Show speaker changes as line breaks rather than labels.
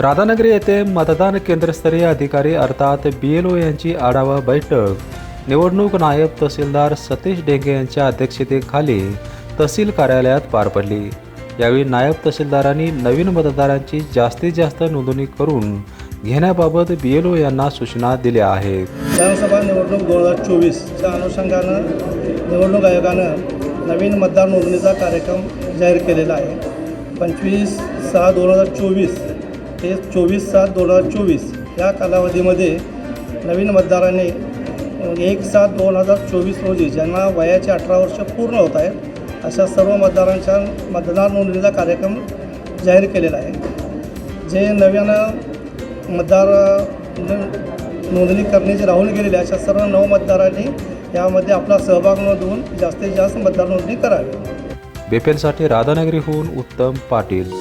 राधानगरी येथे मतदान केंद्रस्तरीय अधिकारी अर्थात बी एल ओ यांची आढावा बैठक. निवडणूक नायब तहसीलदार सतीश डेंगे यांच्या अध्यक्षतेखाली तहसील कार्यालयात पार पडली. यावेळी नायब तहसीलदारांनी नवीन मतदारांची जास्तीत जास्त नोंदणी करून घेण्याबाबत बी एल ओ यांना सूचना दिल्या आहेत.
विधानसभा निवडणूक दोन हजार चोवीसच्या अनुषंगानं निवडणूक आयोगानं नवीन मतदार नोंदणीचा कार्यक्रम जाहीर केलेला आहे. पंचवीस सहा दोन हजार चोवीस ते चोवीस सात दोन हजार चोवीस या कालावधीमध्ये नवीन मतदारांनी एक सात दोन हजार चोवीस रोजी ज्यांना वयाचे अठरा वर्ष पूर्ण होत आहेत अशा सर्व मतदारांच्या मतदार नोंदणीचा कार्यक्रम जाहीर केलेला आहे. जे नव्यानं मतदार नोंदणी करण्याचे राहून गेलेले अशा सर्व नऊ मतदारांनी यामध्ये आपला सहभाग नोंदवून जास्तीत जास्त मतदार नोंदणी करावी.
बेपेलसाठी राधानगरीहून उत्तम पाटील.